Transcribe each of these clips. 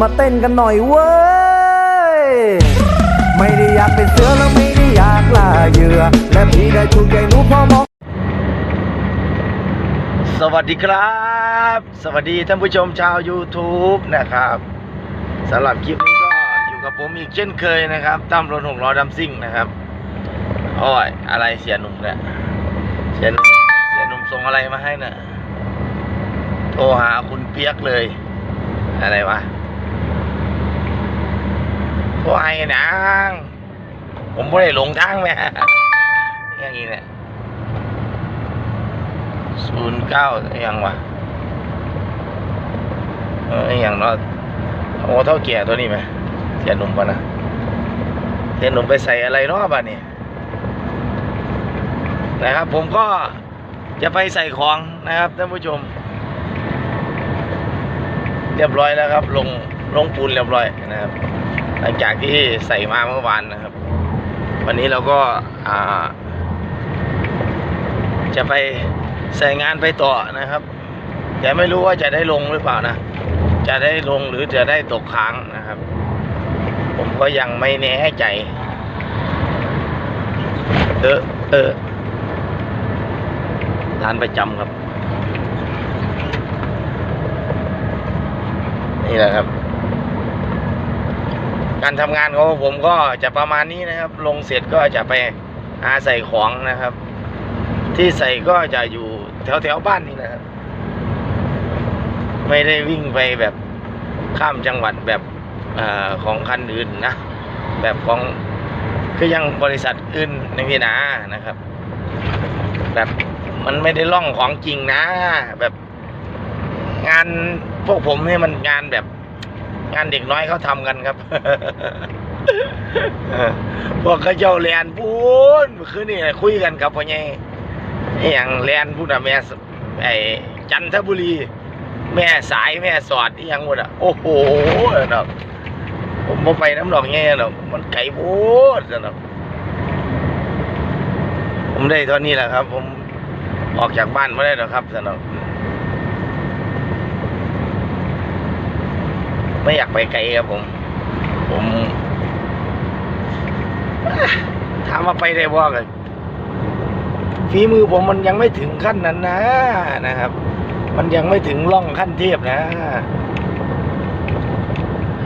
มาเต้นกันหน่อยเว้ย ไม่ได้อยากเป็นเสือแล้วไม่ได้อยากล่าเหยื่อ และพี่ได้ถูกใจหนูพอมองสวัสดีครับ สวัสดีท่านผู้ชมชาว YouTube นะครับสำหรับคลิปนี้ก็อยู่กับผมอีกเช่นเคยนะครับตั้มรถหกล้อดัมซิ่งนะครับโอ้ยอะไรเสียหนุ่มเนี่ยเสียหนุ่มเสียหนุ่มส่งอะไรมาให้น่ะโทรหาคุณเปียกเลย อะไรวะ โทรให้นางผมไม่ได้หลงทางแม่อย่างนี้เนี่ยศูนย์เก้ายังวะเอออย่างเนาะโอ้เท่าแก่ตัวนี้ไหมเสียหนุ่มปะนะเสียหนุ่มไปใส่อะไรเนาะบ้านนี้นะครับ ผมก็จะไปใส่ของนะครับท่านผู้ชม เรียบร้อยแล้วครับ ลงลงปูนเรียบร้อยนะครับ หลังจากที่ใส่มาเมื่อวานนะครับ วันนี้เราก็าจะไปใส่งานไปต่อนะครับแต่ไม่รู้ว่าจะได้ลงหรือเปล่านะ จะได้ลงหรือจะได้ตกค้างนะครับ ผมก็ยังไม่แน่ใจ เออเออร้านประจำครับ นี่แหละครับ การทำงานของผมก็จะประมาณนี้นะครับ ลงเสร็จก็จะไปหาใส่ของนะครับ ที่ใส่ก็จะอยู่แถวแถวๆบ้านนี่นะครับ ไม่ได้วิ่งไปแบบข้ามจังหวัดแบบอของคันอื่นนะ แบบของคือยังบริษัทอื่นในพีนานะครับ แบบมันไม่ได้ล่องของจริงนะ แบบงานพวกผมเนี่ยมันงานแบบ งานเด็กน้อยเขาทำกันครับเออพวกเขาเจ้าเรียนพูนคือนี่คุยกันกับพ่อใหญ่ไอ้อย่างแลนพูดอะแม่ไอ้จันทบุรี แม่สายแม่สอดที่ยังหมดอะโอ้โหเนาะผมบ่ไปน้ำดอกแง่เนาะมันไก่โพดเนาะผมได้เท่านี้แหละครับ ผมออกจากบ้านไม่ได้หรอกครับสนอก ไม่อยากไปไกลครับผม ผมถามว่าไปได้บ่กันฝีมือผมมันยังไม่ถึงขั้นนั้นนะนะครับ มันยังไม่ถึงล่องขั้นเทพนะ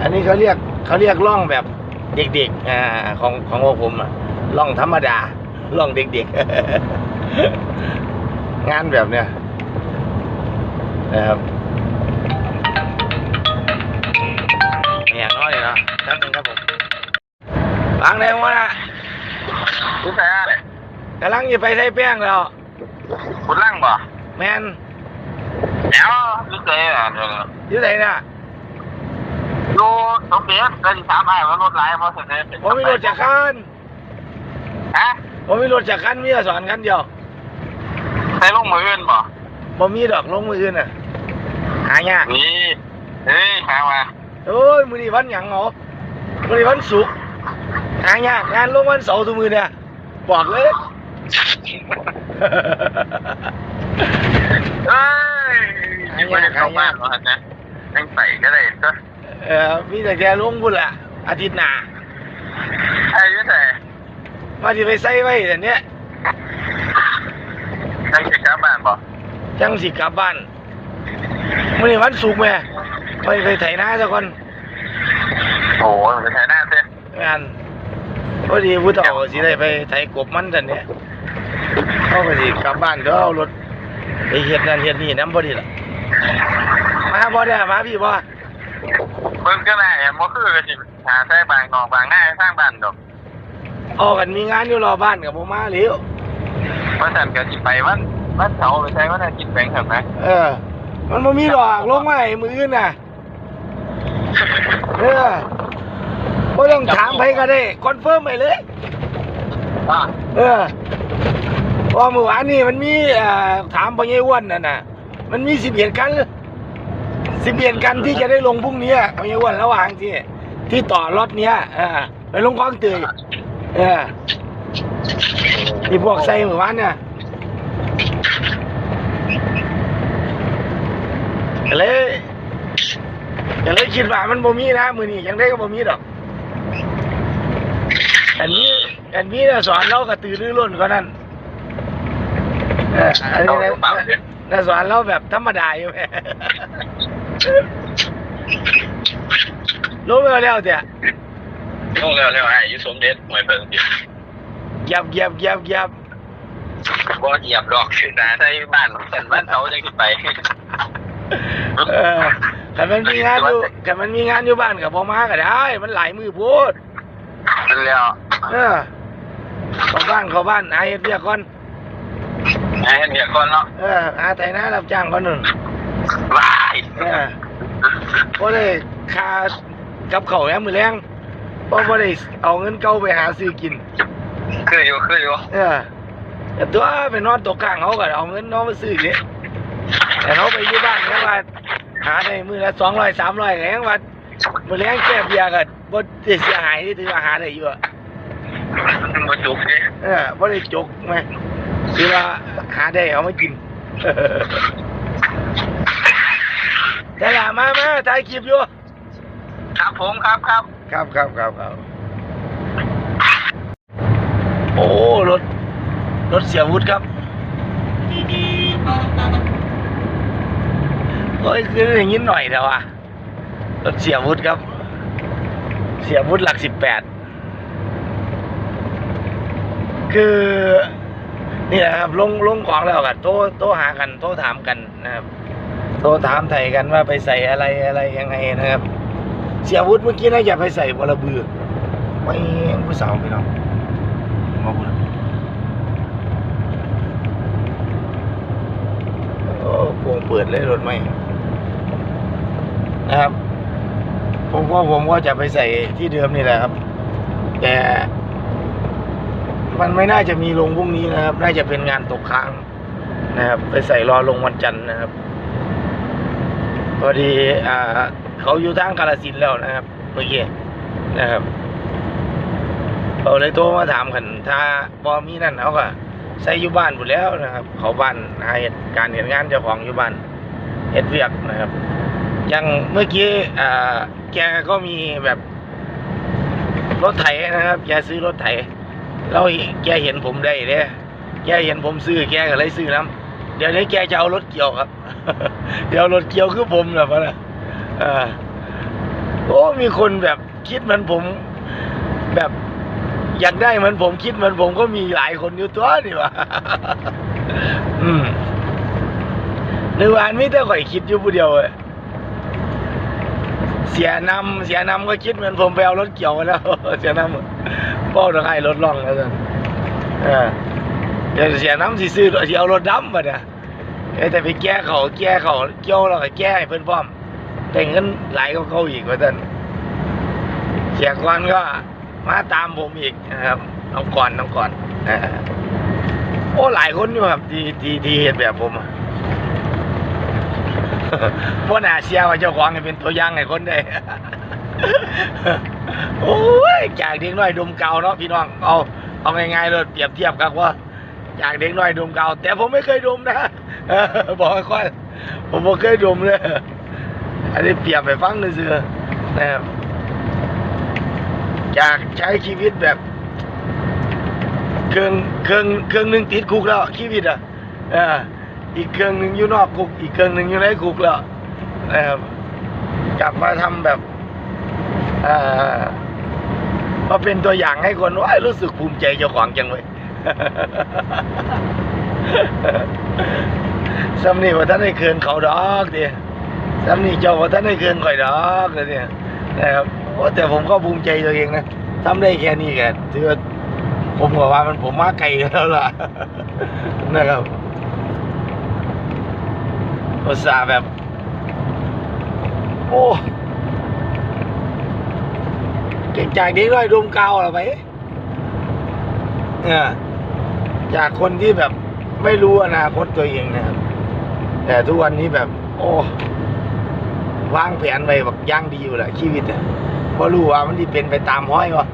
อันนี้เขาเรียกเขาเรียกล่องแบบเด็กๆอ่าของของผมอะล่องธรรมดาล่องเด็กๆ งานแบบเนี้ยนะครับ อย่างน้อยเนาะครับนึงครับผมวางไหนวะนะคุณแพ้เลยกำลังจะไปใส่แป้งแล้วคุณล่างบ่แมนเดี๋ยวลูกเตะอะเดี๋ยวอยู่ไหนน่ะดูสมเด็จก็ที่ถามไอ้ว่ารถไหลมาเสร็จผมมีรถจากคันฮะผมมีรถจากคันมีแต่สอนคันเดียวใส่ลงมืออื่นบ่ผมมีดอกลงมืออื่นน่ะหายากนี่เฮ้ยหามา โอ้ยมือนี้วันหยังเหรอมือนี้วันศุกร์หายากงานลงวันเสาร์ทุกมือเนี่ยบอกเลยเอ้ยไม่ได้เข้าบ้านหรอฮะยังใส่ก็ได้ก็เออมีแต่แกลงบุญละอาทิตย์หน้าไอ้ยังใส่มาที่ไปใส่ไว้แต่เนี้ยยังจะกลับบ้านบ่จังสิกลับบ้าน มือนี้วันศุกร์แม่ไปไปไถนาสักคนโอ้โหจะใช้หน้าเต้งานพอดีผู้เฒ่าสิได้ไปไถกบมันแต่เนี้ยเขาก็สิกลับบ้านก็เอารถไปเฮ็ดนั่นเฮ็ดนี่น้ำพอดีล่ะมาบ่ได้มาพี่บ่เพิ่นก็ได้บ่คือก็สิหาใส่บางนอกบางหน้าสร้างบ้านดอกออกกันมีงานอยู่รอบ้านกับผมมาแล้วเพราะฉันก็สิไปวันวันเสาร์ไปใช้วันอาทิตย์แบงค์ครับนะเออ มันบ่มีดอกลงมาให้มืออื่นน่ะเออบ่ต้องถามไผก็ได้คอนเฟิร์มไปเลย อะเออเพราะเมื่อวานนี่มันมีเอ่อถามพ่อใหญ่อ้วนนั่นน่ะ มันมี11คัน11คันที่จะได้ลงพรุ่งนี้พ่อใหญ่อ้วนระหว่างที่ ที่ต่อรถเนี้ยเออไปลงคลองเตยเออที่พวกใส่เมื่อวานเนี่ย เลยก็เลยคิดว่ามันบ่มีนะมือนี้ยังได้ก็บ่มีดอกอันนี้อันนี้น่ะสอนเราก็ตื่นรือร้นกว่านั้นเอออันนี้นะน่ะสอนเราแบบธรรมดาอยู่แหมรู้ไหมว่าแล้วแต่ลงเร็วเร็วไอ้ยุสมเด็จหวยเบิ่งดิเหยียบเหยียบเหยียบเหยียบบ่เหยียบดอกคือนะใส่บ้านเส้นบ้านเขาจังสิไป เออคันมันมีงานอยู่คันมันมีงานอยู่บ้านกับพ่อมาก็ได้ มันหลายมือพูดนั่นแล้วเออเข้าบ้านเข้าบ้านหาเฮ็ดเรียก่อนไอ้เดี๋ยก่อนเนาะเออหาไถนารับจ้างก่อนนึงบายเออบ่ได้คากับข้าวแหมมื้อแรงบ่บ่ได้เอาเงินเก่าไปหาซื้อกินเคือยู่คือยู่เออแต่ตัวไปนอนตกกลางเขาก็เอาเงินน้องมาซื้ออีกเด้ แต่เขาไปอยู่บ้านเขาว่าหาได้มื้อละ200 300ก็ยังว่ามื้อแรงแก้เบียร์ก็บ่ได้เสียหายที่ถือว่าหาได้อยู่อะบ่จุกดิเออบ่ได้จกไหมคือว่าหาได้เอามากินแต่ละมามาถ่ายคลิปอยู่ ครับผมครับครับครับครับครับครับโอ้รถรถเสียวุฒิครับ โอ้ยคืออย่างนี้หน่อยแต่ว่ารถเสียวุฒิครับ เสียวุฒิหลักสิบแปดคือนี่แหละครับลงลงของแล้วกันโตโต้หากันโต้ถามกันนะครับโต้ถามไทยกันว่าไปใส่อะไรอะไรยังไงนะครับ เสียวุฒิเมื่อกี้นะอย่าไปใส่บลบือไม่ผู้สาวพี่น้องมาพูดโอ้พวงเปิดเลยรถไม่ นะครับ ผมว่าผมก็จะไปใส่ที่เดิมนี่แหละครับ แต่ มันไม่น่าจะมีลงพรุ่งนี้นะครับ น่าจะเป็นงานตกค้างนะครับ ไปใส่รอลงวันจันทร์นะครับพอดีอ่า เขาอยู่ทางกาลสินแล้วนะครับเมื่อกี้นะครับเขาเลยโทรมาถามกัน ถ้าบอมีนั่นเขาก็ใส่อยู่บ้านหมดแล้วนะครับ เขาบ้านหาเหตุการเห็นงานเจ้าของอยู่บ้านเฮ็ดเวียกนะครับ อย่างเมื่อกี้อ่าแกก็มีแบบรถไถนะครับ แกซื้อรถไถแล้วแกเห็นผมได้เด้แกเห็นผมซื้อแกก็เลยซื้อน้ำเดี๋ยวนี้แกจะเอารถเกี่ยวครับ เดี๋ยวรถเกี่ยวคือผมแบบว่านะเออโอ้มีคนแบบคิดเหมือนผม แบบอยากได้เหมือนผมคิดเหมือนผมก็มีหลายคนอยู่ตัวนี่วะอืมในวันมิแต่ข่อยคิดอยู่ผู้เดียวเลย เสียนำเสียนำก็คิดเหมือนผมไปเอารถเกี่ยวมาแล้ว เสียนำบอกต้องให้รถล่องแล้วกันเออเดี๋ยวเสียน้ำสิซื้อสิเอารถดำมาเนี่ยแต่ไปแก้เขาแก้เขาเกี่ยวแล้วก็แก้ให้เพื่อนพร้อมแต่เงินหลายก็เขาอีกว่าท่านเสียก่อนก็มาตามผมอีกนะครับน้องก่อนน้องก่อนโอ้หลายคนอยู่ครับที่ที่ที่เห็นแบบผมอะ พวกน่าเชียว่าเจ้าของให้เป็นตัวอย่างให้คนได้โอ้ยจากเด็กน้อยดมเก่าเนาะพี่น้องเอาเอาง่ายๆเลยเปรียบเทียบกันว่าจากเด็กน้อยดมเก่าแต่ผมไม่เคยดมนะบอกให้ค่อยผมไม่เคยดมเลยอันนี้เปรียบไปฟังเลยสินะครับจากใช้ชีวิตแบบเครื่องเครื่องเครื่องหนึ่งติดคุกแล้วชีวิตอะเออ อีกเครื่องหนึ่งอยู่นอกคุก อีกเครื่องหนึ่งอยู่ในคุกแล้วนะครับกลับมาทำแบบอ่อมาเป็นตัวอย่างให้คนว่ารู้สึกภูมิใจเจ้าของจังเลยซ้ำนี่ว่าท่านได้เคืนเขาดอกเดียซ้ำนี่เจ้าว่าท่านได้เคืนข่อยดอกเลยเนี่ยนะครับโอ้แต่ผมก็ภูมิใจตัวเองนะทำได้แค่นี้แกถือว่าผมบอกว่ามันผมมาไกลแล้วล่ะนะครับ ภาษาห์แบบ โอ้เก่งจากนี้ด้วยดมกาวเหรอไปเนี่ยจากคนที่แบบไม่รู้อนาคตตัวเองนะครับ แต่ทุกวันนี้แบบ โอ้วางแผนไว้แบบย่างดีอยู่แหละชีวิตอะเพราะรู้ว่ามันที่เป็นไปตามห้อยวะ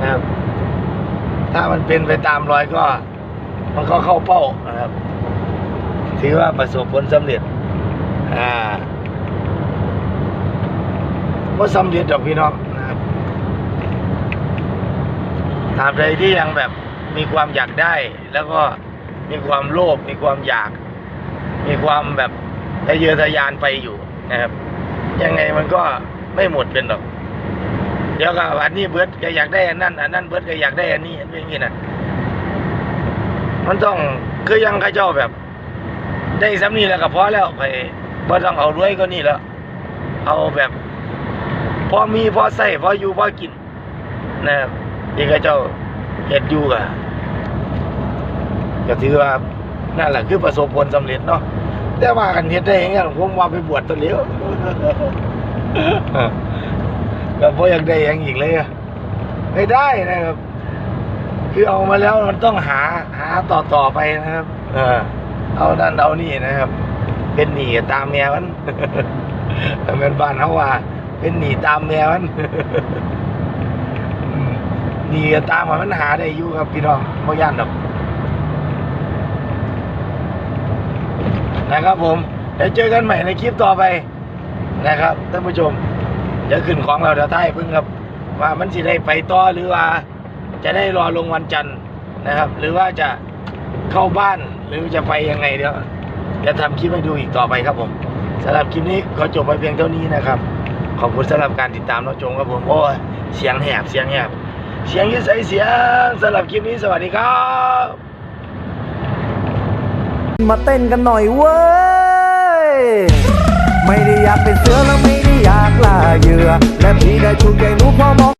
นะครับ ถ้ามันเป็นไปตามรอยก็ มันก็เข้าเป้านะครับ ถือว่าประสบผลสำเร็จ อ่าว่าสำเร็จดอกพี่น้องนะครับตาบใดที่ยังแบบมีความอยากได้ แล้วก็มีความโลภมีความอยาก มีความแบบทะเยอทะยานไปอยู่นะครับ ยังไงมันก็ไม่หมดเป็นหรอก เดี๋ยวก็อันนี้เบิร์ดก็อยากได้อันนั้นอันนั้นเบิร์ดก็อยากได้อันนี้อันนี้นะมันต้องคือยังเข้าเจ้าแบบ ได้ซ้ำนี่แล้วก็พอแล้วไป บ่ต้องเอารวยก็นี่แล้ว เอาแบบพอมีพอใส่พออยู่พอกินนะครับที่เข้าเจ้าเฮ็ดอยู่ก็ก็ถือว่านั่นแหละคือประสบผลสำเร็จเนาะแต่ว่ากันเฮ็ดได้ยังไงผมว่าไปบวชตัวเลี้ยวก็พออยากได้ย่างอีกเลยอะไม่ได้นะครับ คือเอามาแล้วมันต้องหาหาต่อต่อไปนะครับ เออเอานั่นเอานี่นะครับ เป็นหนีตามแมวมันเป็นบ้านเขาว่า เป็นหนีตามแมวมันหนีตามมันหาได้อยู่ครับพี่น้องไม่ย่านดอกนะครับผมเดี๋ยวเจอกันใหม่ในคลิปต่อไปนะครับท่านผู้ชมเดี๋ยวขึ้นของเราเดี๋ยวท้ายเพิ่งครับ ว่ามันสิได้ไปต่อหรือว่า จะได้รอลงวันจันทร์นะครับ หรือว่าจะเข้าบ้านหรือจะไปยังไงเดี๋ยว จะทำคลิปให้ดูอีกต่อไปครับผมสำหรับคลิปนี้ขอจบไปเพียงเท่านี้นะครับ ขอบคุณสำหรับการติดตามน้องจงครับผมโอ้ยเสียงแหบเสียงแหบเสียงยืดใสเสียงสำหรับคลิปนี้สวัสดีครับ มาเต้นกันหน่อยเว้ย ไม่ได้อยากเป็นเสือแล้วไม่ได้อยากล่าเหยื่อ และพี่ได้ถูกใจหนูพอมอง